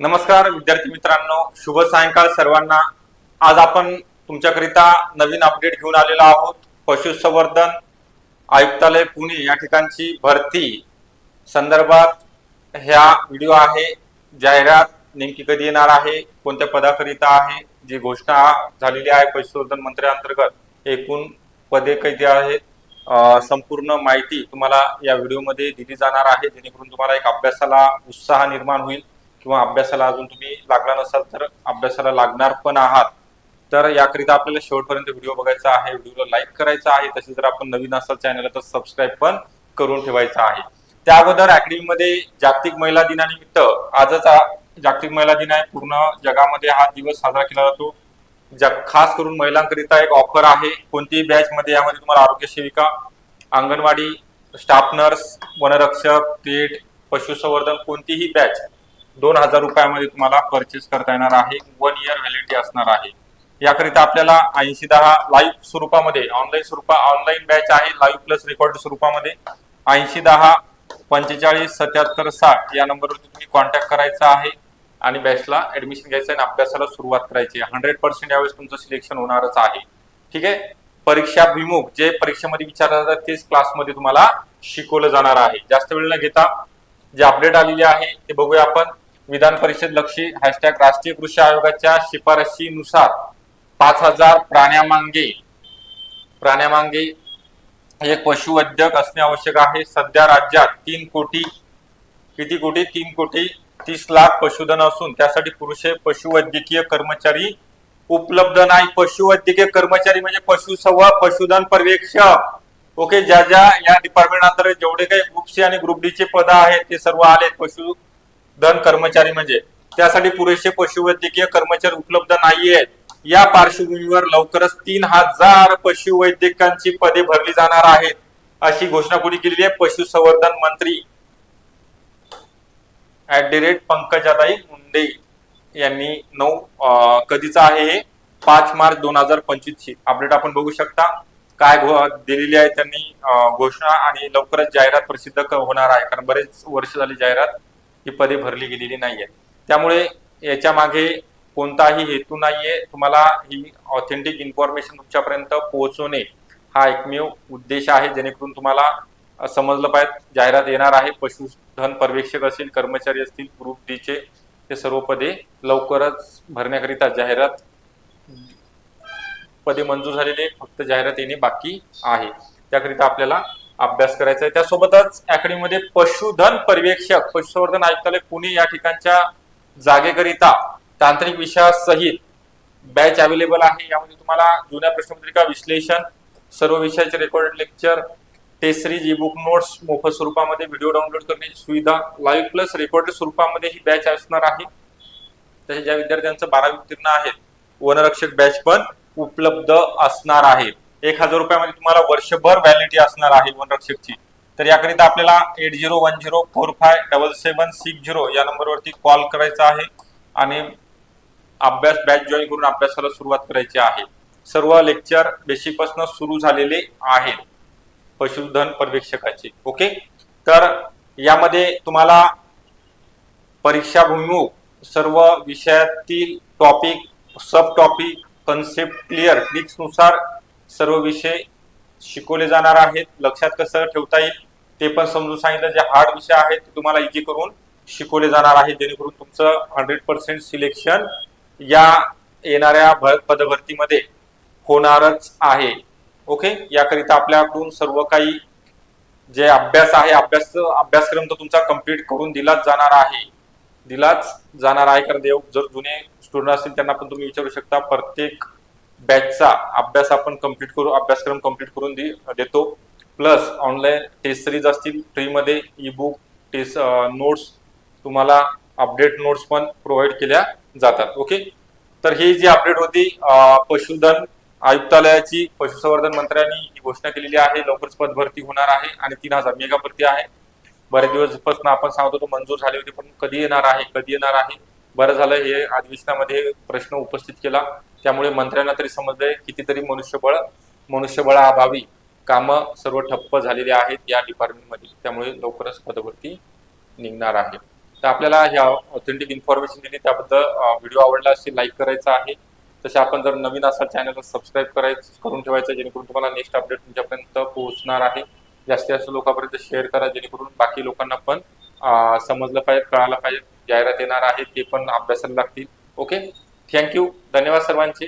नमस्कार विद्यार्थी मित्रांनो. शुभ सायंकाळ सर्वांना. आज आपण तुमच्याकरिता नवीन अपडेट घेऊन आलेलो आहोत. पशुसंवर्धन आयुक्तालय पुणे या ठिकाणची भरती संदर्भात ह्या व्हिडिओ आहे. जाहिरात नेमकी कधी येणार आहे? कोणत्या पदाकरिता आहे? जी घोषणा झालेली आहे पशुसंवर्धन मंत्र्यांतर्गत एकूण पदे कधी आहेत? संपूर्ण माहिती तुम्हाला या व्हिडिओमध्ये दिली जाणार आहे. जेणेकरून तुम्हाला एक अभ्यासाला उत्साह निर्माण होईल. किंवा अभ्यासाला अजून तुम्ही लागला नसाल तर अभ्यासाला लागणार पण आहात तर याकरिता आपल्याला शेवटपर्यंत व्हिडिओ बघायचा आहे व्हिडिओला लाईक करायचा आहे तसेच जर आपण नवीन असाल चॅनलला तर सबस्क्राईब पण करून ठेवायचा आहे. त्या अगोदर अकॅडमीमध्ये जागतिक महिला दिनानिमित्त आजच जागतिक महिला दिन आहे पूर्ण जगामध्ये हा दिवस साजरा केला जातो. जग खास करून महिलांकरिता एक ऑफर आहे कोणतीही बॅच मध्ये यामध्ये तुम्हाला आरोग्य सेविका अंगणवाडी स्टाफ नर्स वनरक्षक पेट पशुसंवर्धन कोणतीही बॅच दोन हजार रुपयामध्ये तुम्हाला परचेस करता येणार आहे. वन इयर व्हॅलिडिटी असणार आहे. याकरिता आपल्याला ऐंशी दहा लाईव्ह स्वरूपामध्ये ऑनलाईन स्वरूपा ऑनलाईन बॅच आहे. लाईव्ह प्लस रेकॉर्ड स्वरूपामध्ये ऐंशी दहा पंचेचाळीस सत्याहत्तर साठ या नंबरवरती तुम्ही कॉन्टॅक्ट करायचा आहे. आणि बॅचला ऍडमिशन घ्यायचं आणि अभ्यासाला सुरुवात करायची हंड्रेड पर्सेंट यावेळेस तुमचं सिलेक्शन होणारच आहे. ठीक आहे? परीक्षाभिमुख जे परीक्षेमध्ये विचारलं जातात तेच क्लासमध्ये तुम्हाला शिकवलं जाणार आहे. जास्त वेळ न घेता जे अपडेट आलेले आहे ते बघूया आपण. विधान परिषद लक्षी हॅशटॅग राष्ट्रीय कृषी आयोगाच्या शिफारशीनुसार पाच हजार प्राण्यामांगे प्राण्यामांगे एक पशुवैद्यक असणे आवश्यक आहे. सध्या राज्यात तीन कोटी किती कोटी? तीन कोटी तीस लाख पशुधन असून त्यासाठी पुरुषे पशुवैद्यकीय कर्मचारी उपलब्ध नाही. पशुवैद्यकीय कर्मचारी म्हणजे पशुसंवर्धन पशुधन पर्यवेक्षक. ओके ज्या ज्या या डिपार्टमेंट अंतर्गत जेवढे काही ग्रुप सी आणि ग्रुप डी चे पद आहेत ते सर्व आले पशु पशुधन कर्मचारी म्हणजे. त्यासाठी पुरेसे पशुवैद्यकीय कर्मचारी उपलब्ध नाहीयेत. या पार्श्वभूमीवर लवकरच तीन हजार पशुवैद्यकांची पदे भरली जाणार आहेत अशी घोषणा कोणी केलेली आहे पशुसंवर्धन मंत्री. ऍट दी रेट पंकजाताई मुंडे यांनी नऊ कधीचा आहे हे? पाच मार्च दोन हजार पंचवीस ची अपडेट आपण बघू शकता. काय दिलेली आहे त्यांनी घोषणा आणि लवकरच जाहिरात प्रसिद्ध होणार आहे. कारण बरेच वर्ष झाली जाहिरात. ही पदे भरली गेलेली नाही आहेत त्यामुळे याच्या मागे कोणताही हेतू नाहीये. तुम्हाला ही ऑथेंटिक इन्फॉर्मेशन तुमच्यापर्यंत पोहोचवणे हा एकमेव उद्देश आहे. जेणेकरून तुम्हाला समजलं पाहिजे जाहिरात येणार आहे. पशुधन पर्यवेक्षक असतील कर्मचारी असतील ग्रुप डीचे ते हे सर्व पदे लवकरच भरण्याकरिता जाहिरात पदे मंजूर झालेले फक्त जाहिरात येणे बाकी आहे. त्याकरिता आपल्याला अभ्यास करायचा आहे. त्यासोबतच अकॅडमीमध्ये पशुधन पर्यवेक्षक पशुसंवर्धन आयुक्तालय पुणे या ठिकाणच्या जागेकरिता तांत्रिक विषयासहित बॅच अवेलेबल आहे. यामध्ये तुम्हाला जुन्या प्रश्नपत्रिका विश्लेषण सर्व विषयाचे recorded lecture test series e book notes मोफत स्वरूपामध्ये व्हिडिओ डाउनलोड करण्याची सुविधा लाईव्ह प्लस रेकॉर्डेड स्वरूपामध्ये ही बॅच असणार आहे. तसेच ज्या विद्यार्थ्यांचं बारावी उत्तीर्ण आहेत वनरक्षक बॅच पण उपलब्ध असणार आहे. एक हजार रुपयामध्ये तुम्हाला वर्षभर व्हॅलिडिटी असणार आहे वनरक्षकची तर याकरिता आपल्याला eight zero one zero four five double seven six zero या नंबरवरती कॉल करायचा आहे आणि अभ्यास बॅच जॉईन करून अभ्यासाला सुरुवात करायची आहे. सर्व लेक्चर बेसिकपासून सुरू झालेले आहेत पशुधन पर्यवेक्षकाचे. ओके तर यामध्ये तुम्हाला परीक्षाभिमुख सर्व विषयातील टॉपिक सब टॉपिक कन्सेप्ट क्लिअरनुसार सर्व विषय शिकवले जाणार आहेत. लक्षात कसं ठेवता येईल ते पण समजून सांगितलं. जे हार्ड विषय आहेत ते तुम्हाला इझी करून शिकवले जाणार आहेत. जेणेकरून तुमचं हंड्रेड पर्सेंट सिलेक्शन या येणाऱ्या भ- पदभरतीमध्ये होणारच आहे. ओके याकरिता आपल्याकडून सर्व काही जे अभ्यास आहे अभ्यास अभ्यासक्रम तर तुमचा कंप्लीट करून दिलाच जाणार आहे. दिलाच जाणार आहे. कारण देव जर जुने स्टुडंट असतील त्यांना पण तुम्ही विचारू शकता. प्रत्येक बॅचचा अभ्यास आपण कंप्लीट करू अभ्यासक्रम कंप्लीट करून देतो. प्लस ऑनलाईन टेस्ट सिरीज असतील फ्रीमध्ये ई बुक टेस्ट नोट्स तुम्हाला अपडेट नोट्स पण प्रोव्हाइड केल्या जातात ओके तर ही जी अपडेट होती पशुधन आयुक्तालयाची पशुसंवर्धन मंत्र्यांनी ही घोषणा केलेली आहे. लवकरच पद भरती होणार आहे आणि तीन हजार मेगा भरती आहे. बरेच दिवसपासून आपण सांगत होतो मंजूर झाली होती पण कधी येणार आहे कधी येणार आहे? बरं झालं हे अधिवेशनामध्ये प्रश्न उपस्थित केला. त्यामुळे मंत्र्यांना तरी समजलंय कितीतरी मनुष्यबळ मनुष्यबळाअभावी कामं सर्व ठप्प झालेली आहेत या डिपार्टमेंटमध्ये त्यामुळे लवकरच पदभरती निघणार आहे. तर आपल्याला ह्या ऑथेंटिक इन्फॉर्मेशन दिली त्याबद्दल व्हिडिओ आवडला असेल लाईक करायचा आहे तसे आपण जर नवीन असाल चॅनलला सबस्क्राईब करायचं करून ठेवायचं जेणेकरून तुम्हाला नेक्स्ट अपडेट तुमच्यापर्यंत पोहोचणार आहे. जास्तीत जास्त लोकांपर्यंत शेअर करा जेणेकरून बाकी लोकांना पण समजलं पाहिजे कळालं पाहिजे जाहिरात येणार आहे ते पण अभ्यासाला लागतील. ओके थँक्यू धन्यवाद सर्वांचे.